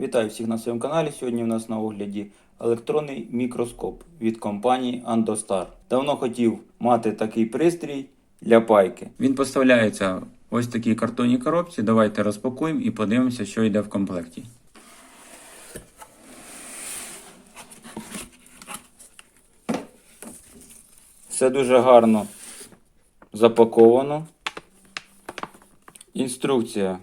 Вітаю всіх на своєму каналі. Сьогодні у нас на огляді електронний мікроскоп від компанії Andostar. Давно хотів мати такий пристрій для пайки. Він поставляється ось такій картонній коробці. Давайте розпакуємо і подивимося, що йде в комплекті. Все дуже гарно запаковано. Інструкція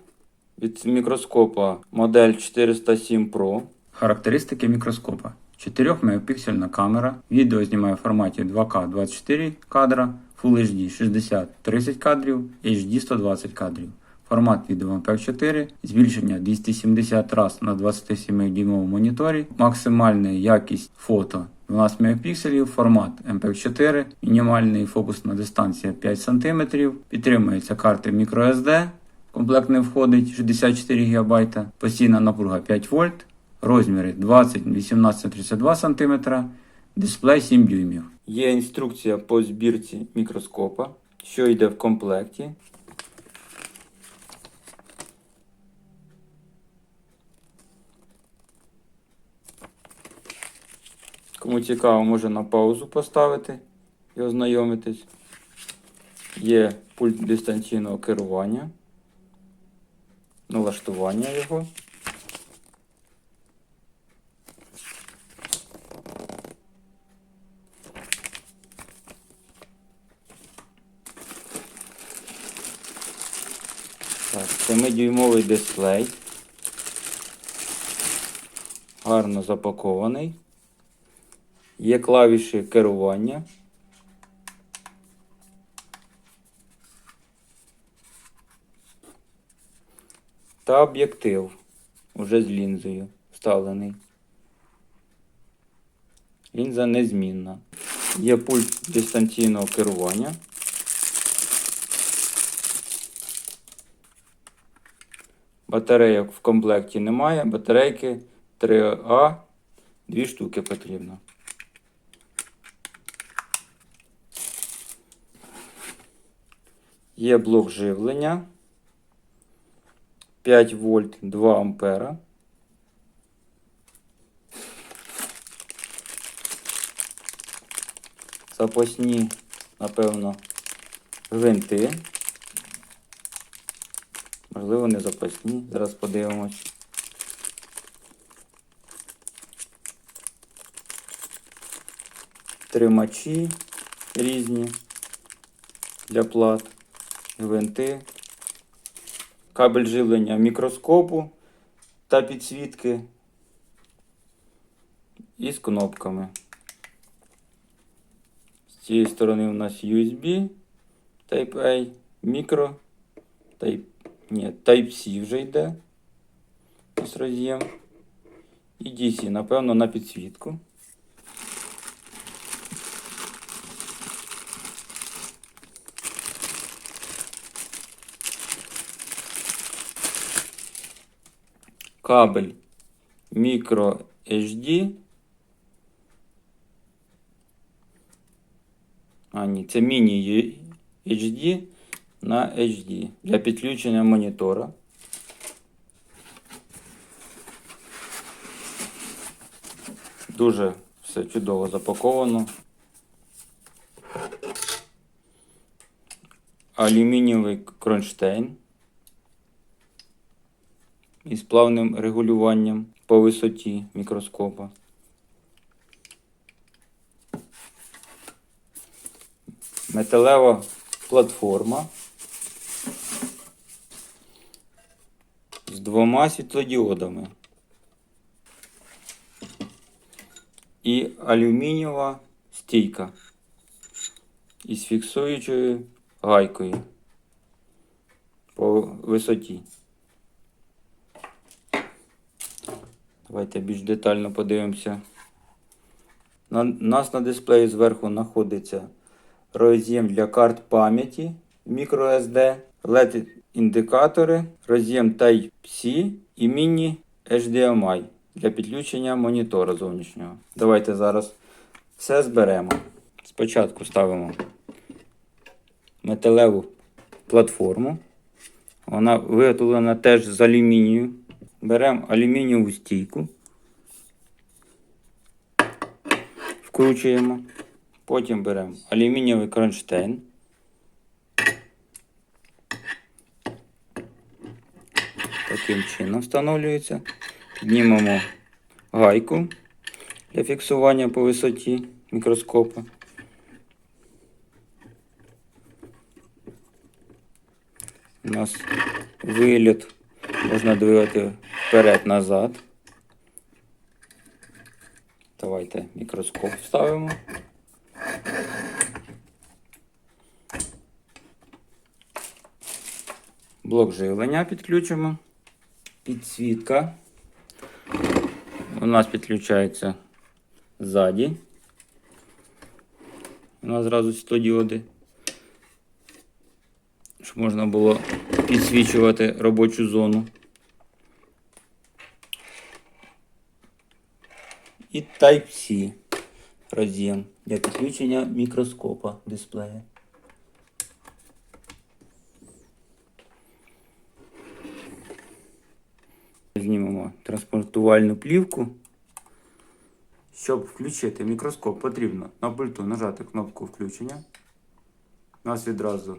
від мікроскопа модель 407 Pro. Характеристики мікроскопа. 4-мегапіксельна камера. Відео знімає в форматі 2К 24 кадра, Full HD 60 30 кадрів, HD 120 кадрів. Формат відео MP4, збільшення 270 раз на 27 дюймовому моніторі, максимальна якість фото 12 мегапікселів, формат MP4, мінімальний фокусна дистанція 5 см, підтримується карти microSD, комплект не входить 64 ГБ, постійна напруга 5 вольт, розміри 20 18 32 см, дисплей 7 дюймів. Є інструкція по збірці мікроскопа, що йде в комплекті. Кому цікаво, може на паузу поставити і ознайомитись. Є пульт дистанційного керування, налаштування його. Так, 7-дюймовий дисплей. Гарно запакований. Є клавіші керування. Та об'єктив уже з лінзою вставлений. Лінза незмінна. Є пульт дистанційного керування. Батарейок в комплекті немає. Батарейки 3А, дві штуки потрібно. Є блок живлення 5 вольт 2 ампера. Запасні, напевно, гвинти. Можливо, не запасні. Зараз подивимось. Тримачі різні для плат, гвинти, кабель живлення мікроскопу та підсвітки і з кнопками. З цієї сторони у нас USB, Type-A, мікро, Type, ні, Type-C вже йде. Ось роз'єм. І DC, напевно, на підсвітку. Кабель micro HD. А, ні, це міні HD на HD для підключення монітора. Дуже все чудово запаковано. Алюмінієвий кронштейн із плавним регулюванням по висоті мікроскопа. Металева платформа з двома світлодіодами і алюмінієва стійка із фіксуючою гайкою по висоті. Давайте більш детально подивимося. На, нас на дисплеї зверху знаходиться роз'єм для карт пам'яті microSD, LED-індикатори, роз'єм Type-C і міні HDMI для підключення монітора зовнішнього. Давайте зараз все зберемо. Спочатку ставимо металеву платформу. Вона виготовлена теж з алюмінію. Беремо алюмінієву стійку, вкручуємо. Потім беремо алюмінієвий кронштейн. Таким чином встановлюється. Піднімемо гайку для фіксування по висоті мікроскопа. У нас виліт можна двигати вперед-назад. Давайте мікроскоп вставимо. Блок живлення підключимо. Підсвітка. У нас підключається ззаді. У нас зразу світлодіоди. Щоб можна було підсвічувати робочу зону. І Type-C роз'єм для підключення мікроскопа дисплея. Знімемо транспортувальну плівку. Щоб включити мікроскоп, потрібно на пульту нажати кнопку включення. У нас відразу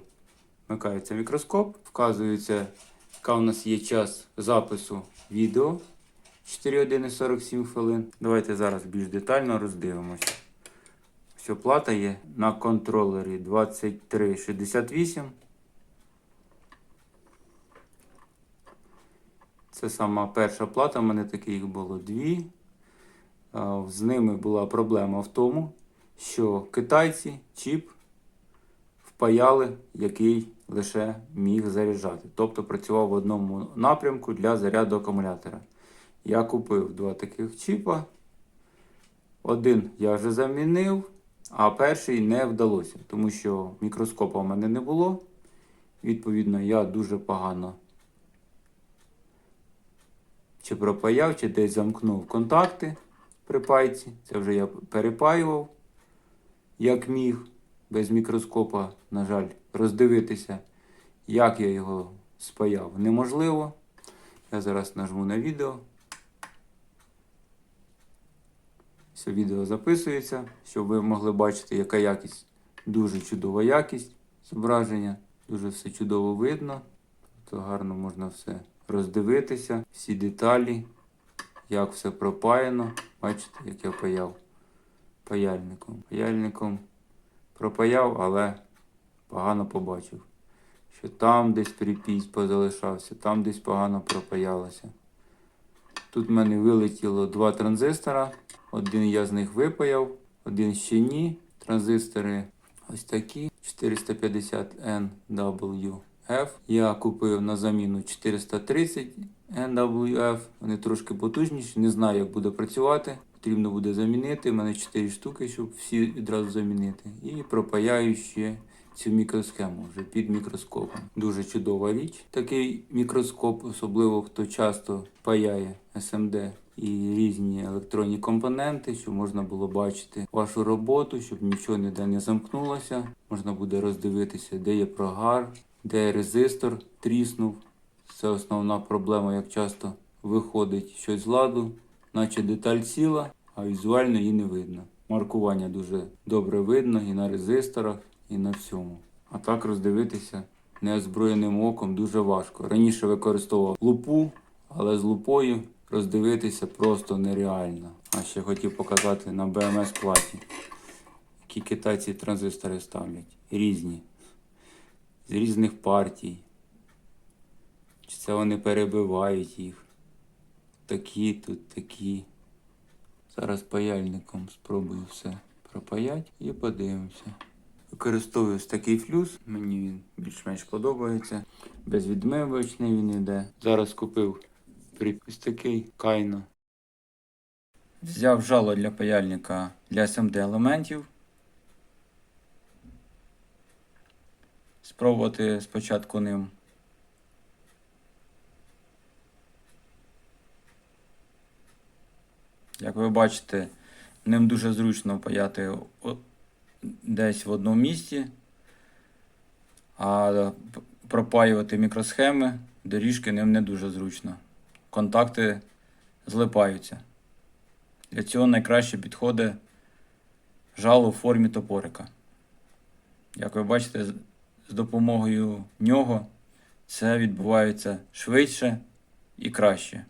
вмикається мікроскоп, вказується, яка у нас є час запису відео 4 години 47 хвилин. Давайте зараз більш детально роздивимося. Все, плата є на контролері 2368. Це сама перша плата, в мене таких було дві. З ними була проблема в тому, що китайці чіп впаяли, який лише міг заряджати. Тобто працював в одному напрямку для заряду акумулятора. Я купив два таких чіпа. Один я вже замінив, а перший не вдалося, тому що мікроскопа в мене не було. Відповідно, я дуже погано чи пропаяв, чи десь замкнув контакти при пайці. Це вже я перепаював, як міг, без мікроскопа, на жаль, роздивитися, як я його спаяв, неможливо. Я зараз нажму на відео. Все відео записується, щоб ви могли бачити, яка якість. Дуже чудова якість зображення. Дуже все чудово видно. То гарно можна все роздивитися, всі деталі, як все пропаяно. Бачите, як я паяв паяльником. Паяльником пропаяв, але погано побачив. Що там десь припісь позалишався, там десь погано пропаялося. Тут в мене вилетіло два транзистора. Один я з них випаяв, один ще ні. Транзистори ось такі 450 NWF. Я купив на заміну 430 NWF. Вони трошки потужніші, не знаю, як буде працювати. Потрібно буде замінити. У мене 4 штуки, щоб всі відразу замінити. І пропаяю ще цю мікросхему вже під мікроскопом. Дуже чудова річ. Такий мікроскоп, особливо хто часто паяє SMD і різні електронні компоненти, щоб можна було бачити вашу роботу, щоб нічого ніде не замкнулося. Можна буде роздивитися, де є прогар, де резистор тріснув. Це основна проблема, як часто виходить щось з ладу, наче деталь ціла, а візуально її не видно. Маркування дуже добре видно і на резисторах, і на всьому. А так роздивитися неозброєним оком дуже важко. Раніше використовував лупу, але з лупою роздивитися просто нереально. А ще хотів показати на BMS платі, які китайці транзистори ставлять. Різні. З різних партій. Чи це вони перебивають їх? Такі тут, такі. Зараз паяльником спробую все пропаять і подивимося. Використовую такий флюс, мені він більш-менш подобається. Безвідмивочний він іде. Зараз купив ось такий кайно. Взяв жало для паяльника для SMD елементів. Спробувати спочатку ним. Як ви бачите, ним дуже зручно паяти десь в одному місці, а пропаювати мікросхеми, доріжки ним не дуже зручно. Контакти злипаються. Для цього найкраще підходить жало в формі топорика. Як ви бачите, з- допомогою нього це відбувається швидше і краще.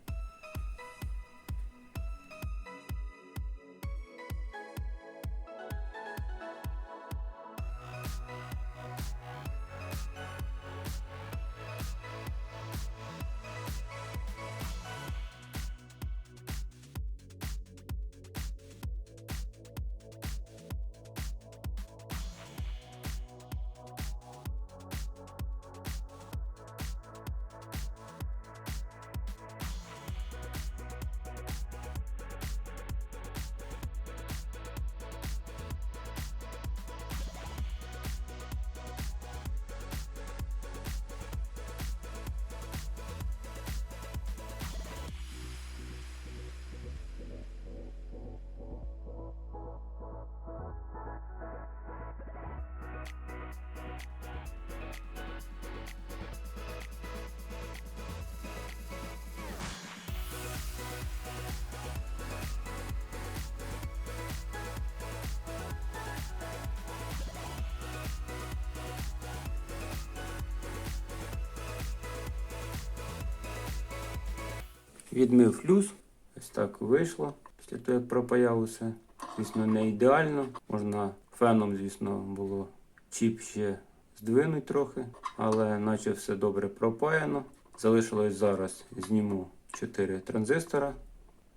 Відмив флюс. Ось так вийшло. Після того, як пропаяв усе. Звісно, не ідеально. Можна феном, звісно, було чіп ще здвинуть трохи, але наче все добре пропаяно. Залишилось зараз зніму 4 транзистора,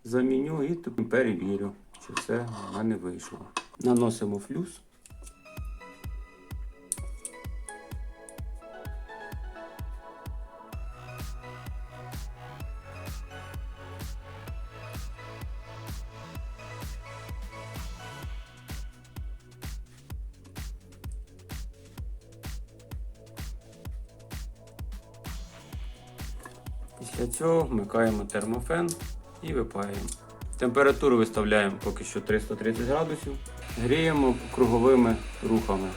заміню і перевірю, чи все в мене вийшло. Наносимо флюс. Після цього вмикаємо термофен і випаємо. Температуру виставляємо поки що 330 градусів. Гріємо круговими рухами.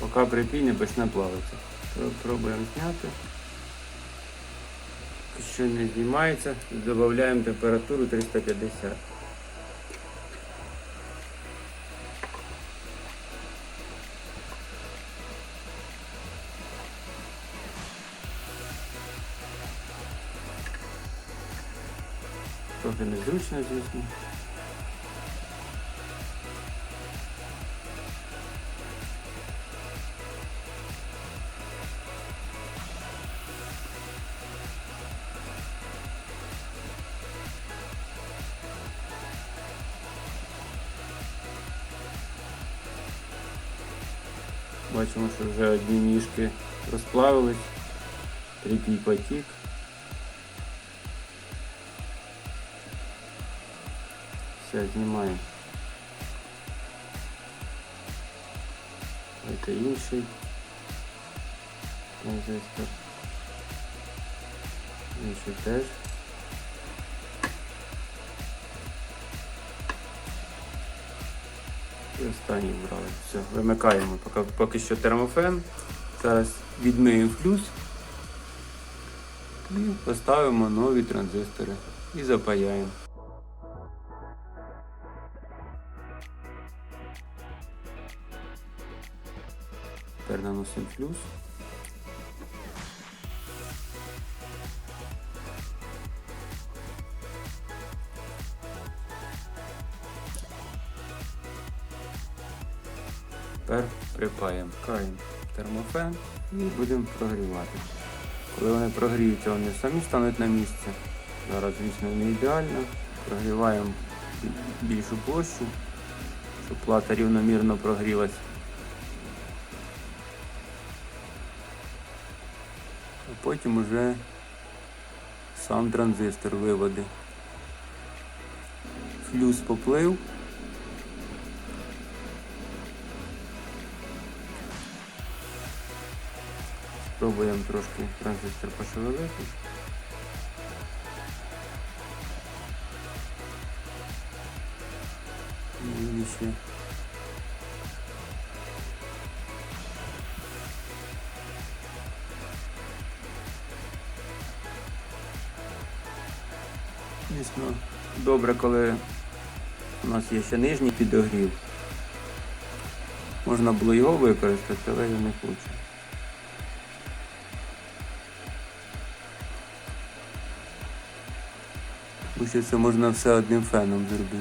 Поки припій не почне плавитися. Пробуємо зняти. Якщо не знімається, додаємо температуру 350. Трохи незручно, звісно. Бачимо, що вже одні ніжки розплавились, третій потік. Все, знімаємо. Це інший транзистор. Інший теж. І останній вбрали. Все, вимикаємо поки, поки що термофен. Зараз відмиємо флюс і поставимо нові транзистори і запаяємо. Тепер наносимо флюс. Тепер припаємо Каємо термофен і будемо прогрівати. Коли вони прогріються, вони самі стануть на місце. Зараз, звісно, не ідеально. Прогріваємо більшу площу, щоб плата рівномірно прогрілась. Потім уже сам транзистор виводи. Флюс поплив. Спробуємо трошки транзистор пошевелити. Ще добре, коли у нас є ще нижній підогрів. Можна було його використати, але я не хочу. Тому що це можна все одним феном зробити.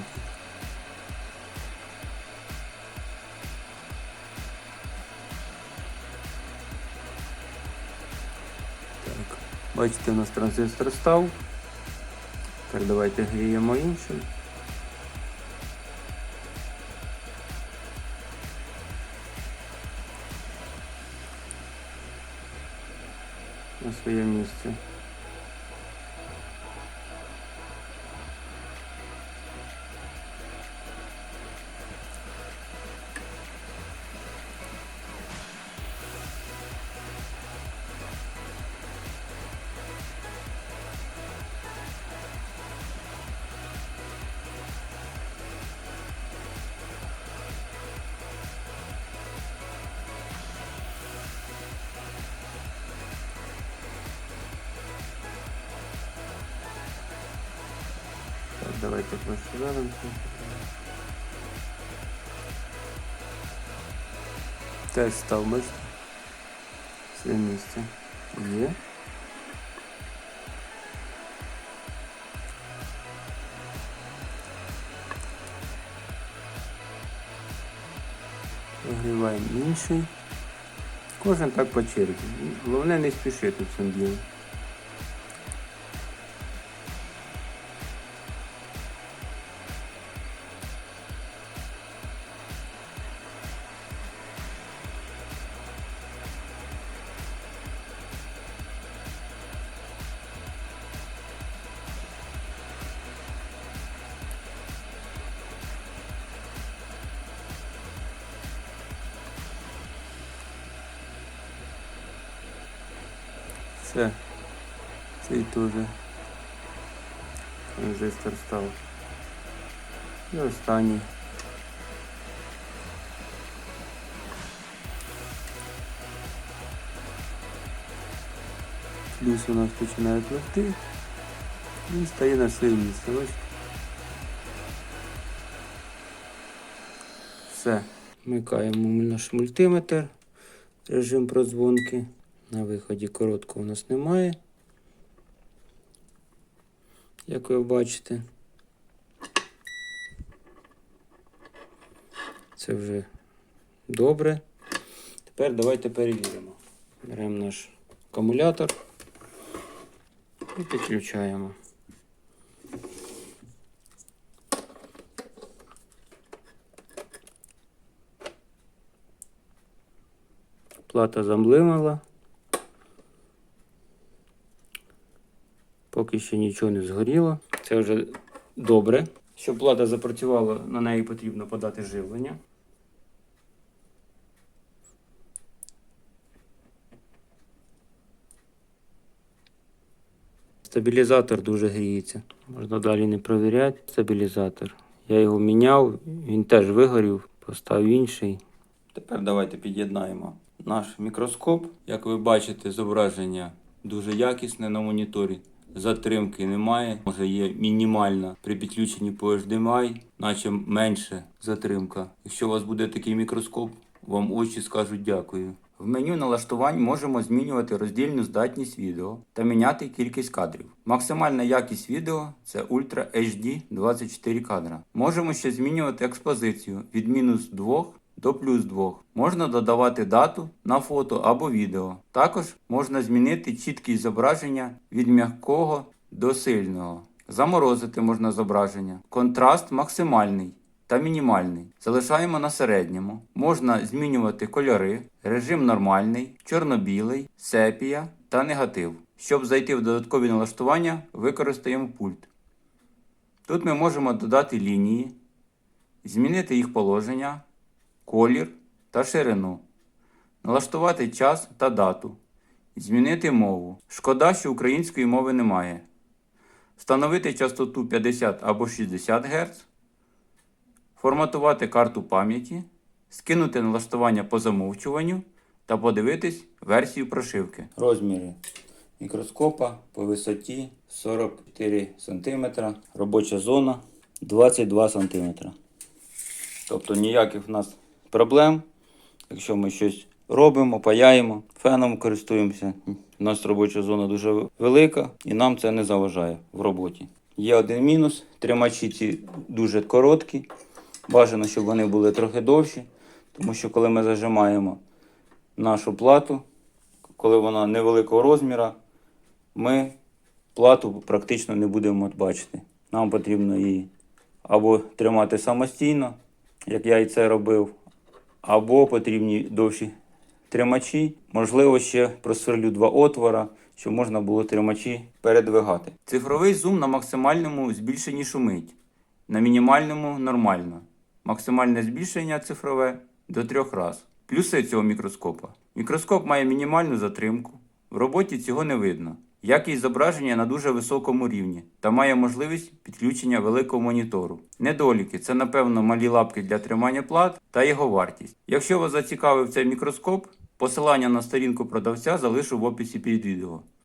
Так, бачите, у нас транзистор став. Тепер давайте гріємо інший. Давайте пошевелимося. Теж став бачите? Своє місце. Є. Нагріваємо інший. Кожен так по черзі. Головне не спішити в цьому Цей теж транзистор став. І останній. Плюс у нас починає пливти і стає на своє місце. Все. Вмикаємо наш мультиметр, режим продзвонки. На виході короткого у нас немає. Як ви бачите. Це вже добре. Тепер давайте перевіримо. Беремо наш акумулятор і підключаємо. Плата замблимала. Поки ще нічого не згоріло. Це вже добре. Щоб плата запрацювала, на неї потрібно подати живлення. Стабілізатор дуже гріється. Можна далі не провіряти. Стабілізатор. Я його міняв, він теж вигорів, поставив інший. Тепер давайте під'єднаємо наш мікроскоп. Як ви бачите, зображення дуже якісне на моніторі. Затримки немає, може є мінімальна при підключенні по HDMI, наче менше затримка. Якщо у вас буде такий мікроскоп, вам очі скажуть дякую. В меню налаштувань можемо змінювати роздільну здатність відео та міняти кількість кадрів. Максимальна якість відео це Ultra HD 24 кадра. Можемо ще змінювати експозицію від мінус 2 до плюс 2. Можна додавати дату на фото або відео. Також можна змінити чіткість зображення від м'якого до сильного. Заморозити можна зображення. Контраст максимальний та мінімальний. Залишаємо на середньому. Можна змінювати кольори, режим нормальний, чорно-білий, сепія та негатив. Щоб зайти в додаткові налаштування, використаємо пульт. Тут ми можемо додати лінії, змінити їх положення, колір та ширину, налаштувати час та дату, змінити мову. Шкода, що української мови немає. Встановити частоту 50 або 60 Гц, форматувати карту пам'яті, скинути налаштування по замовчуванню та подивитись версію прошивки. Розміри мікроскопа по висоті 44 см, робоча зона 22 см. Тобто ніяких в нас проблем. Якщо ми щось робимо, паяємо, феном користуємося. У нас робоча зона дуже велика і нам це не заважає в роботі. Є один мінус: тримачі ці дуже короткі. Бажано, щоб вони були трохи довші, тому що коли ми зажимаємо нашу плату, коли вона невеликого розміру, ми плату практично не будемо бачити. Нам потрібно її або тримати самостійно, як я і це робив, або потрібні довші тримачі. Можливо, ще просверлю два отвора, щоб можна було тримачі передвигати. Цифровий зум на максимальному збільшенні шумить, на мінімальному нормально. Максимальне збільшення цифрове до трьох раз. Плюси цього мікроскопа. Мікроскоп має мінімальну затримку. В роботі цього не видно. Якість зображення на дуже високому рівні та має можливість підключення великого монітору. Недоліки це, напевно, малі лапки для тримання плат та його вартість. Якщо вас зацікавив цей мікроскоп, посилання на сторінку продавця залишу в описі під відео.